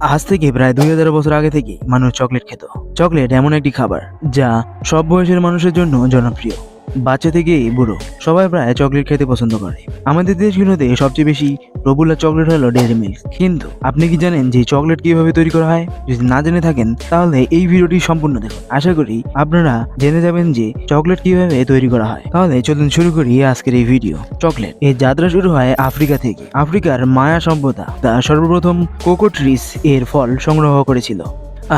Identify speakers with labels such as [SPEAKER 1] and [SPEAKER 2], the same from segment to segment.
[SPEAKER 1] আজ থেকে প্রায় দুই হাজার বছর আগে থেকে মানুষ চকলেট খেত। চকলেট এমন একটি খাবার যা সব বয়সের মানুষের জন্য জনপ্রিয়। বাচ্চা থেকে বুড়ো। সবাই প্রায় চকলেট খেতে পছন্দ করে। আমাদের দেশগুলোতে সবচেয়ে বেশি পপুলার চকলেট হলো ডেয়ারি মিল্ক কিন্তু আপনি কি জানেন যে চকলেট কীভাবে তৈরি করা হয়? যদি না জেনে থাকেন, তাহলে এই ভিডিওটি সম্পূর্ণ দেখুন। আশা করি আপনারা জেনে যাবেন যে চকলেট কীভাবে তৈরি করা হয়। তাহলে চলুন শুরু করি আজকের এই ভিডিও চকলেট এর যাত্রা শুরু হয় আফ্রিকা থেকে। আফ্রিকার মায়া সভ্যতা, তা সর্বপ্রথম কোকো ট্রিস এর ফল সংগ্রহ করেছিল।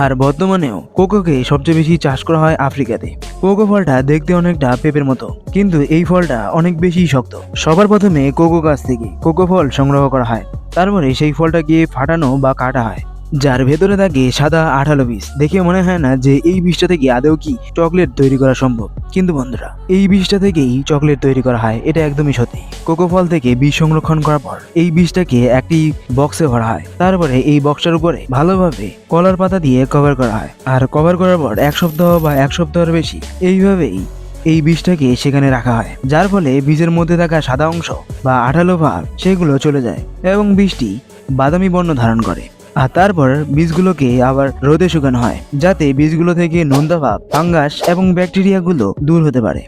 [SPEAKER 1] আর বর্তমানেও কোকোকে সবচেয়ে বেশি চাষ করা হয় আফ্রিকাতে। কোকো ফলটা দেখতে অনেকটা পেপের মতো, কিন্তু এই ফলটা অনেক বেশি শক্ত। সবার প্রথমে কোকো গাছ থেকে কোকো ফল সংগ্রহ করা হয়। তারপরে সেই ফলটাকে ফাটানো বা কাটা হয়। যার ভেতরে থাকে সাদা আঠালো বীজ। দেখে মনে হয় না যে এই বীজটা থেকে আদৌ কি চকলেট তৈরি করা সম্ভব। কিন্তু বন্ধুরা, এই বীজটা থেকেই চকলেট তৈরি করা হয়, এটা একদমই সত্যি কোকো ফল থেকে বীজ সংরক্ষণ করার পর, এই বীজটাকে একটি বক্সে ভরা হয়। তারপরে এই বক্সটার উপরে ভালোভাবে কলার পাতা দিয়ে কভার করা হয়। আর কভার করার পর এক সপ্তাহ বা এক সপ্তাহের বেশি এইভাবেই এই বীজটাকে সেখানে রাখা হয়। যার ফলে বীজের মধ্যে থাকা সাদা অংশ বা আঠালো ভাব সেগুলো চলে যায় এবং বীজটি বাদামি বর্ণ ধারণ করে। আর তারপর বীজগুলোকে আবার রোদে শুকানো হয়, যাতে বীজগুলো থেকে নোন্দা ভাব ফাঙ্গাস এবং ব্যাকটেরিয়াগুলো দূর হতে পারে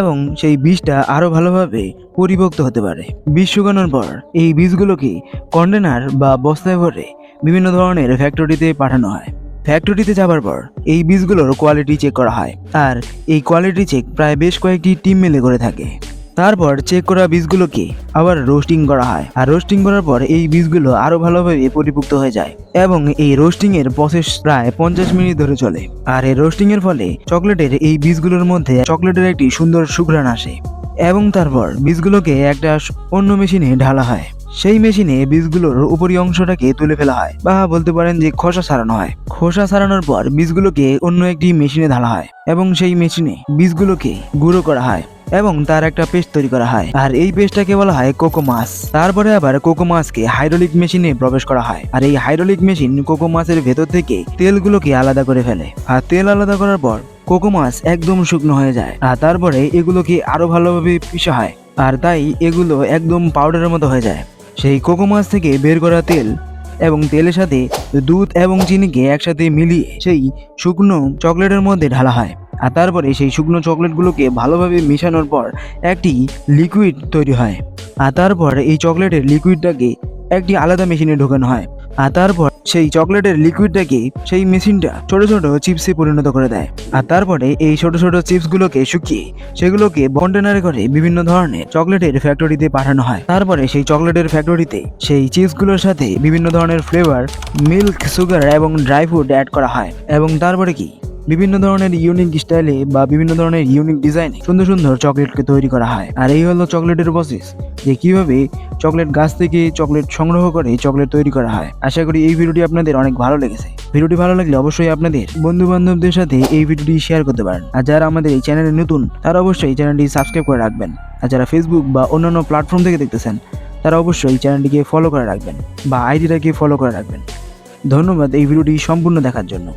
[SPEAKER 1] এবং সেই বীজটা আরও ভালোভাবে পরিপক্ত হতে পারে। বীজ শুকানোর পর এই বীজগুলোকে কন্টেনার বা বস্তায় ভরে বিভিন্ন ধরনের ফ্যাক্টরিতে পাঠানো হয়। ফ্যাক্টরিতে যাবার পর এই বীজগুলোর কোয়ালিটি চেক করা হয়, আর এই কোয়ালিটি চেক প্রায় বেশ কয়েকটি টিম মিলে করে থাকে। তারপর চেক করা বীজগুলোকে আবার রোস্টিং করা হয়। আর রোস্টিং করার পর এই বীজগুলো আরও ভালোভাবে পরিপুক্ত হয়ে যায় এবং এই রোস্টিং এর প্রসেস প্রায় পঞ্চাশ মিনিট ধরে চলে। আর এই রোস্টিং এর ফলে চকলেটের এই বীজগুলোর মধ্যে চকলেটের একটি সুন্দর সুঘ্রাণ আসে এবং তারপর বীজগুলোকে একটা অন্য মেশিনে ঢালা হয়। সেই মেশিনে বীজগুলোর উপরি অংশটাকে তুলে ফেলা হয় বা বলতে পারেন যে খোসা ছাড়ানো হয়। খোসা ছাড়ানোর পর বীজগুলোকে অন্য একটি মেশিনে ঢালা হয় এবং সেই মেশিনে বীজগুলোকে গুঁড়ো করা হয়। এবং তার একটা পেস্ট তৈরি করা হয়। আর এই পেস্টটাকে বলা হয় কোকো মাছ। তারপরে আবার কোকো মাছকে হাইড্রোলিক মেশিনে প্রবেশ করা হয়। আর এই হাইড্রোলিক মেশিন কোকো মাছের ভেতর থেকে তেলগুলোকে আলাদা করে ফেলে। আর তেল আলাদা করার পর কোকো মাছ একদম শুকনো হয়ে যায়। আর তারপরে এগুলোকে আরও ভালোভাবে পিষা হয়। আর তাই এগুলো একদম পাউডারের মতো হয়ে যায়। সেই কোকো মাছ থেকে বের করা তেল এবং তেলের সাথে দুধ এবং চিনিকে একসাথে মিলিয়ে সেই শুকনো চকলেটের মধ্যে ঢালা হয়। আর তারপরে সেই শুকনো চকলেটগুলোকে ভালোভাবে মেশানোর পর একটি লিকুইড তৈরি হয়। আর তারপর এই চকলেটের লিকুইডটাকে একটি আলাদা মেশিনে ঢোকানো হয়। আর তারপর সেই চকলেটের লিকুইডটাকে সেই মেশিনটা ছোট ছোট চিপসে পরিণত করে দেয়। আর তারপরে এই ছোট ছোট চিপসগুলোকে শুকিয়ে সেগুলোকে কন্টেনারে করে বিভিন্ন ধরনের চকলেটের ফ্যাক্টরিতে পাঠানো হয়। তারপরে সেই চকলেটের ফ্যাক্টরিতে সেই চিপসগুলোর সাথে বিভিন্ন ধরনের ফ্লেভার মিল্ক সুগার এবং ড্রাই ফ্রুট অ্যাড করা হয়। এবং তারপরে কি? বিভিন্ন ধরনের ইউনিক স্টাইলে বা বিভিন্ন ধরনের ইউনিক ডিজাইনে সুন্দর সুন্দর চকলেটকে তৈরি করা হয়। আর এই হলো চকলেটের প্রসেস যে কীভাবে চকলেট গাছ থেকে চকলেট সংগ্রহ করে চকলেট তৈরি করা হয়। আশা করি এই ভিডিওটি আপনাদের অনেক ভালো লেগেছে। ভিডিওটি ভালো লাগলে অবশ্যই আপনাদের বন্ধু বান্ধবদের সাথে এই ভিডিওটি শেয়ার করতে পারেন। আর যারা আমাদের এই চ্যানেলে নতুন, তারা অবশ্যই এই চ্যানেলটি সাবস্ক্রাইব করে রাখবেন। আর যারা ফেসবুক বা অন্যান্য প্ল্যাটফর্ম থেকে দেখতেছেন, তারা অবশ্যই এই চ্যানেলটিকে ফলো করে রাখবেন বা আইডিটাকে ফলো করে রাখবেন। ধন্যবাদ এই ভিডিওটি সম্পূর্ণ দেখার জন্য।